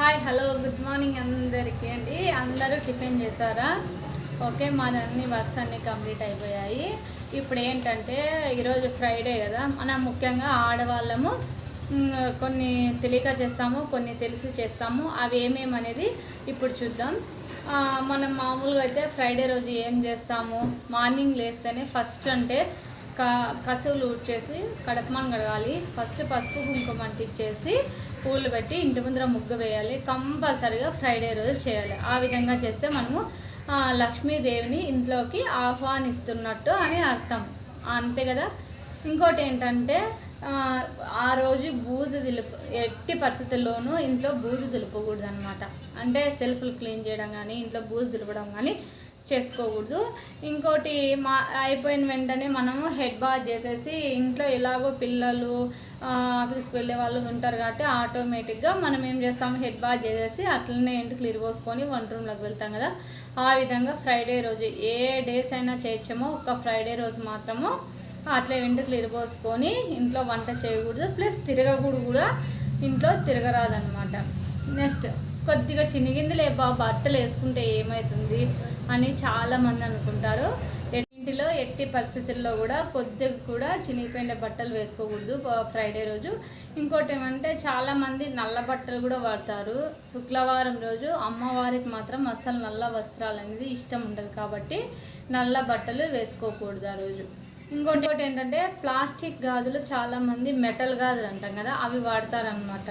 Hi hello good morning అందరికీ అండి. అందరూ టిఫిన్ చేశారా? ఓకే మాదన్నీ వర్క్స్ అన్నీ కంప్లీట్ అయిపోయాయి. ఇప్పుడు ఏంటంటే ఈరోజు ఫ్రైడే కదా. మనం ముఖ్యంగా ఆడవాళ్ళము కొన్ని తెలియక చేస్తాము కొన్ని తెలిసి చేస్తాము. అవి ఏమేమి అనేది ఇప్పుడు చూద్దాం. మనం మామూలుగా అయితే ఫ్రైడే రోజు ఏం చేస్తాము? మార్నింగ్ లేస్తేనే ఫస్ట్ అంటే కసువులు ఊడ్చేసి కడపమాన్ కడగాలి. ఫస్ట్ పసుపు కుంకుమ అంటించేసి పూలు పెట్టి ఇంటి ముందర ముగ్గు వేయాలి. కంపల్సరీగా ఫ్రైడే రోజు చేయాలి. ఆ విధంగా చేస్తే మనము లక్ష్మీదేవిని ఇంట్లోకి ఆహ్వానిస్తున్నట్టు అని అర్థం. అంతే కదా? ఇంకోటి ఏంటంటే ఆ, ఆ రోజు బూజు దులుపు ఎట్టి పరిస్థితుల్లోనూ ఇంట్లో బూజు దులుపకూడదు అనమాట అంటే సెల్ఫ్లు క్లీన్ చేయడం కానీ ఇంట్లో బూజు దులపడం కానీ చేసుకోకూడదు. ఇంకోటి మా అయిపోయిన వెంటనే మనము హెడ్ బాత్ చేసేసి ఇంట్లో ఎలాగో పిల్లలు ఆఫీస్కి వెళ్ళే వాళ్ళు ఉంటారు కాబట్టి ఆటోమేటిక్గా మనం ఏం చేస్తాము హెడ్ బాత్ చేసేసి అట్లనే ఇంటి క్లీర్ పోసుకొని వంట రూమ్లోకి వెళ్తాం కదా. ఆ విధంగా ఫ్రైడే రోజు ఏ డేస్ అయినా చేయొచ్చామో ఒక ఫ్రైడే రోజు మాత్రము అట్లే వెంట క్లీర్ పోసుకొని ఇంట్లో వంట చేయకూడదు. ప్లస్ తిరగకూడదు కూడా. ఇంట్లో తిరగరాదనమాట. నెక్స్ట్ కొద్దిగా చినిగిందిలే బా బట్టలు వేసుకుంటే ఏమవుతుంది అని చాలామంది అనుకుంటారు. ఇంటిలో ఎట్టి పరిస్థితుల్లో కూడా కొద్దిగా కూడా చినిగిపోయిన బట్టలు వేసుకోకూడదు ఫ్రైడే రోజు. ఇంకోటి ఏమంటే చాలామంది నల్ల బట్టలు కూడా వాడతారు. శుక్రవారం రోజు అమ్మవారికి మాత్రం అస్సలు నల్ల వస్త్రాలు అనేది ఇష్టం ఉండదు కాబట్టి నల్ల బట్టలు వేసుకోకూడదు ఆ రోజు. ఇంకోటి ఇంకోటి ఏంటంటే ప్లాస్టిక్ గాజులు చాలామంది మెటల్ గాజులు అంటాం కదా అవి వాడతారనమాట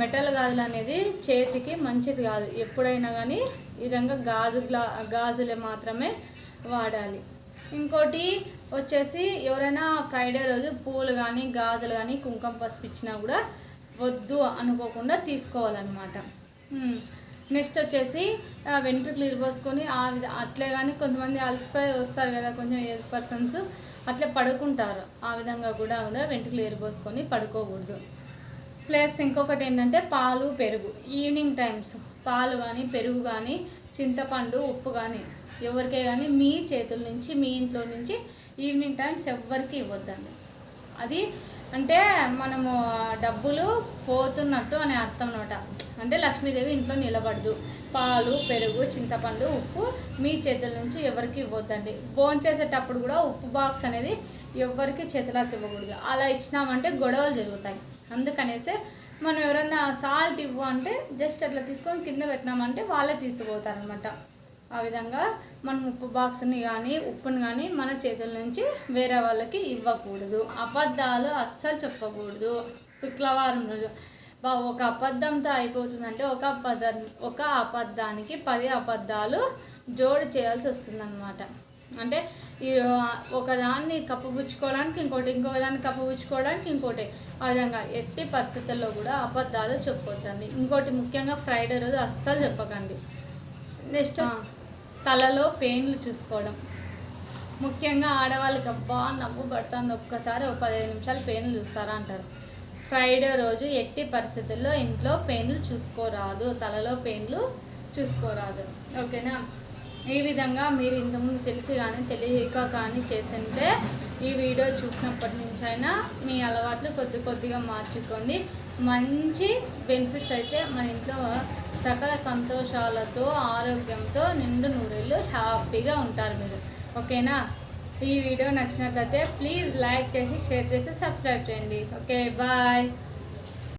మెటల్ గాజులు అనేది చేతికి మంచిది కాదు. ఎప్పుడైనా కానీ ఈ విధంగా గాజు గ్లా గాజులే మాత్రమే వాడాలి. ఇంకోటి వచ్చేసి ఎవరైనా ఫ్రైడే రోజు పూలు కానీ గాజులు కానీ కుంకుమ పసుపు ఇచ్చినా కూడా వద్దు అనుకోకుండా తీసుకోవాలన్నమాట. నెక్స్ట్ వచ్చేసి వెంట్రుకలు ఇరిపోసుకొని ఆ విధ అట్లే కానీ కొంతమంది అలసిపోయి వస్తారు కదా కొంచెం ఏజ్ పర్సన్స్ అట్లే పడుకుంటారు. ఆ విధంగా కూడా కూడా వెంట్రుకలు ఇరిపోసుకొని పడుకోకూడదు. ప్లస్ ఇంకొకటి ఏంటంటే పాలు పెరుగు. ఈవినింగ్ టైమ్స్ పాలు కానీ పెరుగు కానీ చింతపండు ఉప్పు కానీ ఎవరికే కానీ మీ చేతుల నుంచి మీ ఇంట్లో నుంచి ఈవినింగ్ టైమ్స్ ఎవ్వరికి ఇవ్వద్దండి. అది అంటే మనము డబ్బులు పోతున్నట్టు అనే అర్థం అనమాట. అంటే లక్ష్మీదేవి ఇంట్లో నిలబడదు. పాలు పెరుగు చింతపండు ఉప్పు మీ చేతుల నుంచి ఎవరికి ఇవ్వద్దండి. భోంచేసేటప్పుడు కూడా ఉప్పు బాక్స్ అనేది ఎవరికి చేతులకు ఇవ్వకూడదు. అలా ఇచ్చినామంటే గొడవలు జరుగుతాయి. అందుకనేసే మనం ఎవరన్నా సాల్ట్ ఇవ్వు అంటే జస్ట్ అట్లా తీసుకొని కింద పెట్టినామంటే వాళ్ళే తీసుకుపోతారనమాట. ఆ విధంగా మనం ఉప్పు బాక్స్ని కానీ ఉప్పుని కానీ మన చేతుల నుంచి వేరే వాళ్ళకి ఇవ్వకూడదు. అబద్ధాలు అస్సలు చెప్పకూడదు. శుక్రవారం రోజు బా ఒక అబద్ధంతో అయిపోతుందంటే ఒక అబద్ధ ఒక అబద్ధానికి పది అబద్ధాలు జోడు చేయాల్సి వస్తుందన్నమాట. అంటే ఈ ఒక కప్పుపుచ్చుకోవడానికి ఇంకోటి ఇంకొక దాన్ని కప్పుపుచ్చుకోవడానికి ఇంకోటి. ఆ విధంగా ఎట్టి పరిస్థితుల్లో కూడా అబద్ధాలు చెప్పొద్దండి. ఇంకోటి ముఖ్యంగా ఫ్రైడే రోజు అస్సలు చెప్పకండి. నెక్స్ట్ తలలో పెయిన్లు చూసుకోవడం. ముఖ్యంగా ఆడవాళ్ళకి అబ్బా నవ్వు పడుతుంది. ఒక్కసారి ఒక పదిహేను నిమిషాలు పెయిన్లు చూస్తారా అంటారు. ఫ్రైడే రోజు ఎట్టి పరిస్థితుల్లో ఇంట్లో పెయిన్లు చూసుకోరాదు. తలలో పెయిన్లు చూసుకోరాదు. ఓకేనా? ఈ విధంగా మీరు ఇంతకుముందు తెలిసి కానీ తెలియక కానీ చేసింటే ఈ వీడియో చూసినప్పటి నుంచి అయినా మీ అలవాట్లు కొద్ది కొద్దిగా మార్చుకోండి. మంచి బెనిఫిట్స్ అయితే మన ఇంట్లో సకల సంతోషాలతో ఆరోగ్యంతో నిండు నూరేళ్ళు హ్యాపీగా ఉంటారు మీరు. ఓకేనా? ఈ వీడియో నచ్చినట్లయితే ప్లీజ్ లైక్ చేసి షేర్ చేసి సబ్స్క్రైబ్ చేయండి. Okay bye.